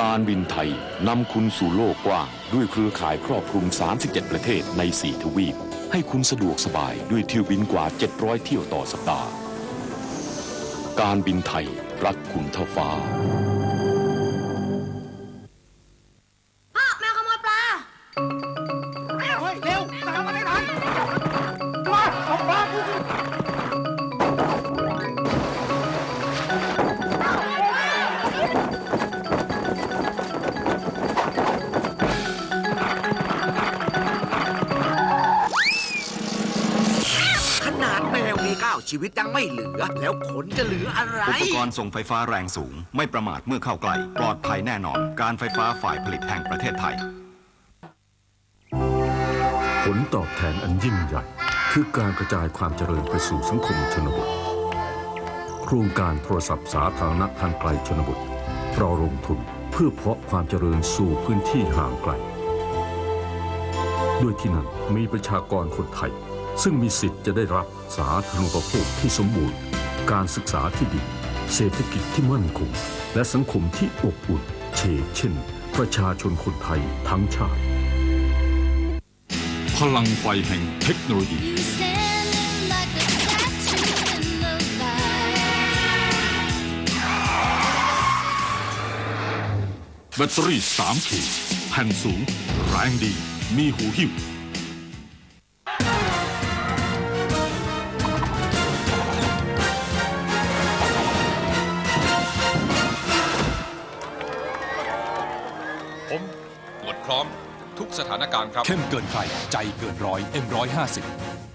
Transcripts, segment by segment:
การบินไทยนำคุณสู่โลกกว้าง ด้วยเครือข่ายครอบคลุม 37 ประเทศใน 4 ทวีป ให้คุณสะดวกสบายด้วยเที่ยวบินกว่า 700 เที่ยวต่อสัปดาห์ การบินไทยรักคุณเท่าฟ้า LV9 ชีวิตยังไม่เหลือ แล้วขนจะเหลืออะไร อุปกรณ์ส่งไฟฟ้าแรงสูง ไม่ประมาทเมื่อเข้าใกล้ ปลอดภัยแน่นอน การไฟฟ้าฝ่ายผลิตแห่งประเทศไทย ผลตอบแทนอันยิ่งใหญ่ คือการกระจายความเจริญไปสู่สังคมชนบท โครงการโทรศัพท์สาธารณะทางไกลชนบทเราลงทุนเพื่อเพาะความเจริญสู่พื้นที่ห่างไกล ด้วยที่นั่นมีประชากรคนไทย ซึ่งมีสิทธิ์จะได้รับสาธารณูปโภคที่สมบูรณ์ การศึกษาที่ดี เศรษฐกิจที่มั่นคง และสังคมที่อบอุ่นเชกเช่น ประชาชนคนไทยทั้งชาติ พลังไฟแห่งเทคโนโลยี You standing like a statue in the light แบตเตอรี่3ขีดแผ่นสูง แรงดี มีหูหิ้ว ทุกสถานการณ์ครับ เข้มเกินใคร ใจเกินร้อย M150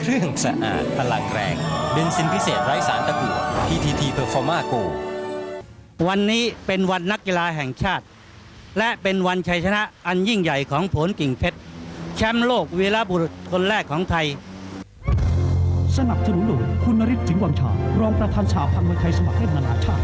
เครื่องสะอาดพลังแรงเบนซินพิเศษไร้สารตะกั่ว PTT Performa Go วันนี้เป็นวันนักกีฬาแห่งชาติ และเป็นวันชัยชนะอันยิ่งใหญ่ของผลกิ่งเพชร แชมป์โลกวีรบุรุษคนแรกของไทย สนับสนุนโดยคุณนริศสิงวังชารองประธานสาพันธ์มวยไทยสมัครเล่นนานาชาติ